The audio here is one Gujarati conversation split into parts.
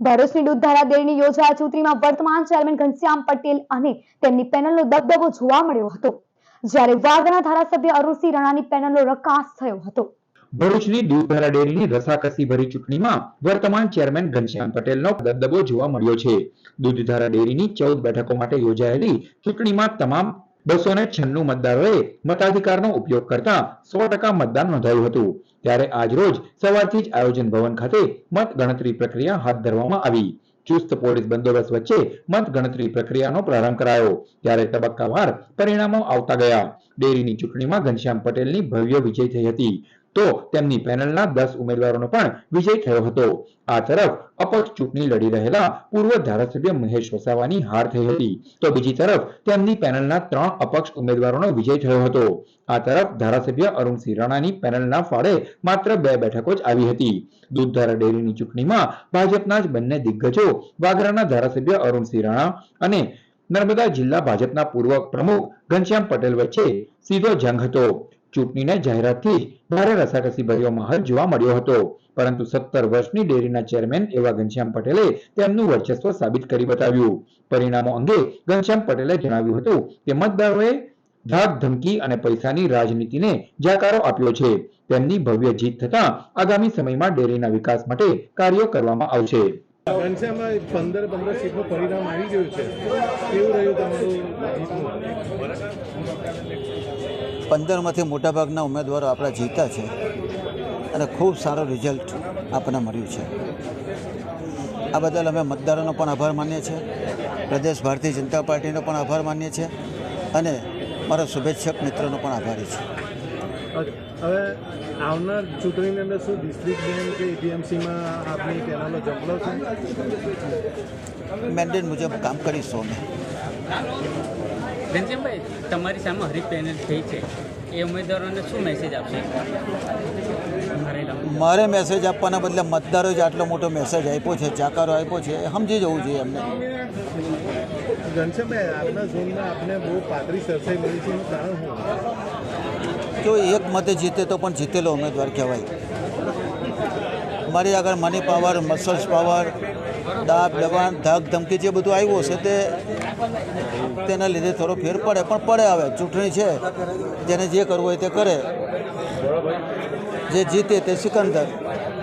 ભરૂચની દૂધ ધારાદેવીની યોજાયેલ ચૂંટણીમાં વર્તમાન ચેરમેન ઘનશ્યામ પટેલ અને તેમની પેનલનો દબદબો જોવા મળ્યો હતો. જ્યારે વાગના ધારાસભ્ય અરુણસિંહ રાણાની પેનલનો રકાસ થયો હતો. ભરૂચની દૂધધારા ડેરીની રસાકસી ભરી ચૂંટણીમાં વર્તમાન ચેરમેન ઘનશ્યામ પટેલનો દબદબો જોવા મળ્યો છે. દૂધધારા ડેરીની ચૌદ બેઠકો માટે યોજાયેલી ચૂંટણીમાં તમામ બસો ને છન્નું મતદારોએ મતાધિકારનો ઉપયોગ કરતા સો ટકા મતદાન નોંધાયું હતું. ત્યારે આજરોજ સવારથી જ આયોજન ભવન ખાતે મત ગણતરી પ્રક્રિયા હાથ ધરવામાં આવી. ચુસ્ત પોલીસ બંદોબસ્ત વચ્ચે મત ગણતરી પ્રક્રિયાનો પ્રારંભ કરાયો. ત્યારે તબક્કાવાર પરિણામો આવતા ગયા. ડેરીની ચૂંટણીમાં ઘનશ્યામ પટેલની ભવ્ય વિજય થઈ હતી. તો તેમની પેનલના દસ ઉમેદવારોનો પણ વિજય થયો હતો. આ તરફ અપક્ષ ચૂંટણી લડી રહેલા પૂર્વ ધારાસભ્ય મહેશ વસાવાની હાર થઈ હતી. તો બીજી તરફ તેમની પેનલના ત્રણ અપક્ષ ઉમેદવારોનો વિજય થયો હતો. આ તરફ ધારાસભ્ય અરુણસિંહ રાણાની પેનલના ફાળે માત્ર બે બેઠકો જ આવી હતી. દૂધધારા ડેરીની ચૂંટણીમાં ભાજપના જ બંને દિગ્ગજો વાગરાના ધારાસભ્ય અરુણસિંહ રાણા અને નર્મદા જિલ્લા ભાજપના પૂર્વ પ્રમુખ ઘનશ્યામ પટેલ વચ્ચે સીધો જંગ હતો. ચૂંટણીને જાહેરાતથી ભારે રસાકસી ભર્યો માહોલ જોવા મળ્યો હતો. પરંતુ સત્તર વર્ષની ડેરીના ચેરમેન એવા ઘનશ્યામ પટેલે તેમનું વર્ચસ્વ સાબિત કરી બતાવ્યું. પરિણામો અંગે ઘનશ્યામ પટેલે જણાવ્યું હતું કે મતદારોએ ધાક ધમકી અને પૈસાની રાજનીતિને જાકારો આપ્યો છે. તેમની ભવ્ય જીત થતા આગામી સમયમાં ડેરીના વિકાસ માટે કાર્યો કરવામાં આવશે. ઘનશ્યામભાઈ પંદર પંદર સીટનું પરિણામ આવી ગયું છે. કેવું રહ્યું તમારું? પંદરમાંથી મોટાભાગના ઉમેદવારો આપણા જીતા છે અને ખૂબ સારો રિઝલ્ટ આપણને મળ્યું છે. આ બદલ અમે મતદારોનો પણ આભાર માનીએ છીએ પ્રદેશ ભારતીય જનતા પાર્ટીનો પણ આભાર માનીએ છીએ અને મારા શુભેચ્છક મિત્રોનો પણ આભારી છે. હવે આવનાર ચૂંટણીની અંદર શું ડિસ્ટ્રિક્ટ બેંક કે એપીએમસીમાં આપણી પેનલો જમલો છે? મેન્ડેટ મુજબ કામ કરીશું અમે. ઘનશ્યામભાઈ તમારી સામે હરીફ પેનલ થઈ છે. એ ઉમેદવારોને શું મેસેજ આપશે? મારે મેસેજ આપવાના બદલે મતદારો જ આટલો મોટો મેસેજ આપ્યો છે જાકારો આપ્યો છે એ સમજી જવું જોઈએ એમને. ઘનશ્યામભાઈ આપના ઝોનમાં આપને બહુ પાતળી સરસાઈ મળી છે એનું કારણ જો એક મતે જીતે તો પણ જીતેલો ઉમેદવાર કહેવાય. મારી આગળ મની પાવર મસલ્સ પાવર દાબ, દબાણ, ધાક, ધમકી જે બધું આવ્યું છે તે તેના લીધે થોડો ફેર પડે, પણ પડે આવે ચૂંટણી છે. જેને જે કરવું હોય તે કરે. જે જીતે તે સિકંદર.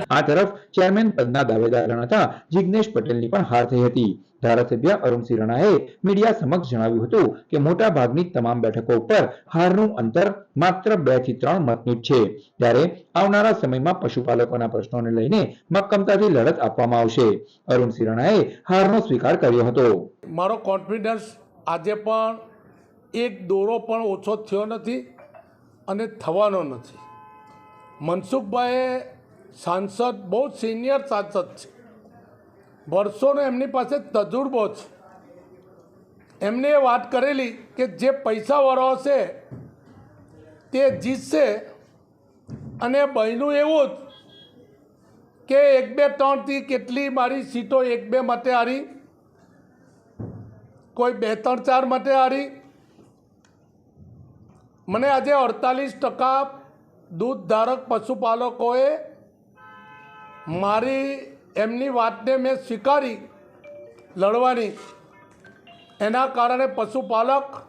આ તરફ ચેરમેન પદના દાવેદાર હતા. જિગ્નેશ પટેલની પણ હાર થઈ હતી. ધારાસભ્ય અરુણસિંહ રાણાએ મીડિયા સમક્ષ જણાવ્યું હતું કે મોટા ભાગની તમામ બેઠકો ઉપર હારનું અંતર માત્ર બેથી ત્રણ મતનું જ છે. ત્યારે આવનારા સમયમાં પશુપાલકોના પ્રશ્નોને લઈને મક્કમતાથી લડત આપવામાં આવશે. અરુણસિંહ રાણાએ હારનો સ્વીકાર કર્યો હતો. મારો કોન્ફિડન્સ આજે પણ એક દોરો પણ ઓછો થયો નથી અને થવાનો નથી. મનસુખભાઈ સાંસદ બહુ સિનિયર સાંસદ છે. વર્ષોનો એમની પાસે તજુર્બો છે. એમને એ વાત કરેલી કે જે પૈસાવાળો હશે તે જીતશે અને બહેનું એવું જ કે એક બે ત્રણથી કેટલી મારી સીટો એક બે માટે હારી, કોઈ બે ત્રણ ચાર માટે હારી. મને આજે અડતાલીસ ટકા દૂધ ધારક પશુપાલકોએ મારી એમની વાતને મેં સ્વીકારી લડવાની. એના કારણે પશુપાલક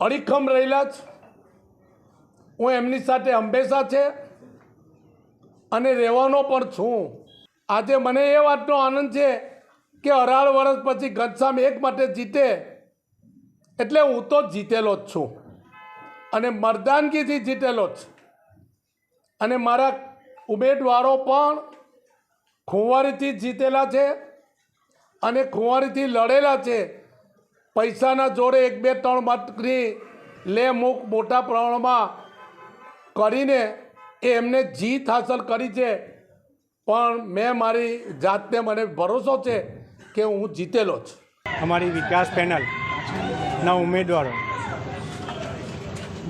અડીખમ રહેલા જ. હું એમની સાથે હંમેશા છે અને રહેવાનો પણ છું. આજે મને એ વાતનો આનંદ છે કે અઢાર વર્ષ પછી ઘનશ્યામ એક માટે જીતે એટલે હું તો જીતેલો જ છું. અને મરદાનગીથી જીતેલો જ. અને મારા ઉમેદવારો પણ ખુંવારીથી જીતેલા છે અને ખુંવારીથી લડેલા છે. પૈસાના જોડે એક બે ત્રણ મતની લે મૂક મોટા પ્રમાણમાં કરીને એ એમને જીત હાંસલ કરી છે. પણ મેં મારી જાતને મને ભરોસો છે કે હું જીતેલો જ અમારી વિકાસ પેનલના ઉમેદવારો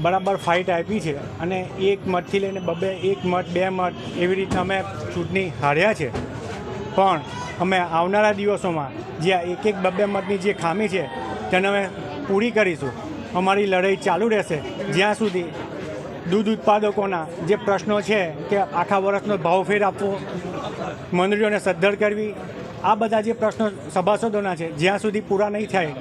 બરાબર ફાઇટ આપી છે અને એક મતથી લઈને બબે એક મત, બે મત એવી રીતે અમે ચૂંટણી હાર્યા છે. પણ અમે આવનારા દિવસોમાં જે એક એક બબે મતની જે ખામી છે, તેને અમે પૂરી કરીશું. અમારી લડાઈ ચાલુ રહેશે. જ્યાં સુધી દૂધ ઉત્પાદકોના જે પ્રશ્નો છે કે આખા વર્ષનો ભાવફેર આપવો, મંડળીઓને સદ્ધર કરવી આ બધા જે પ્રશ્નો સભાસદોના છે, જ્યાં સુધી પૂરા નહીં થાય,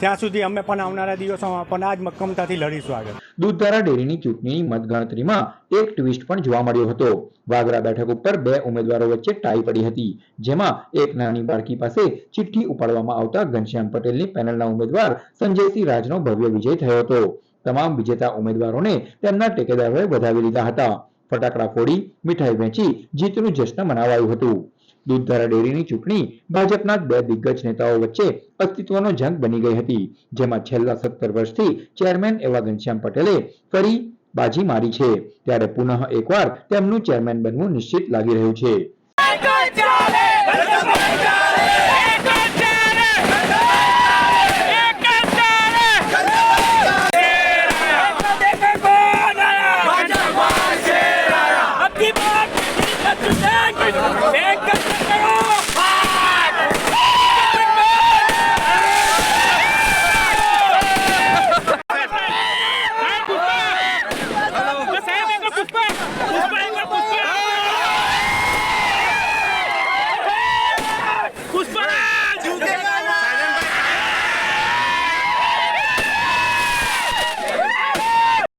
ત્યાં સુધી અમે પણ આવનારા દિવસોમાં પણ આ જ મક્કમતાથી લડીશું આગળ. દૂધધારા ડેરીની ચૂંટણીની મતગણતરીમાં એક ટ્વિસ્ટ પણ જોવા મળ્યો હતો. વાગરા બેઠક ઉપર બે ઉમેદવારો વચ્ચે ટાઈ પડી હતી, જેમાં એક નાની બાળકી પાસે ચિઠ્ઠી ઉપાડવામાં આવતા ઘનશ્યામ પટેલની પેનલના ઉમેદવાર સંજયસિંહ રાજનો ભવ્ય વિજય થયો હતો. તમામ વિજેતા ઉમેદવારોને તેમના ટેકેદારોએ વધાવી લીધા હતા. ફટાકડા ફોડી, મીઠાઈ વેચી જીતનું જશ્ન મનાવાયું હતું. દૂધધારા ડેરીની ચૂંટણી ભાજપના બે દિગ્ગજ નેતાઓ વચ્ચે અસ્તિત્વનો જંગ બની ગઈ હતી, જેમાં છેલ્લા સત્તર વર્ષથી ચેરમેન એવા ઘનશ્યામ પટેલે ફરી બાજી મારી છે. ત્યારે પુનઃ એકવાર તેમનું ચેરમેન બનવું નિશ્ચિત લાગી રહ્યું છે.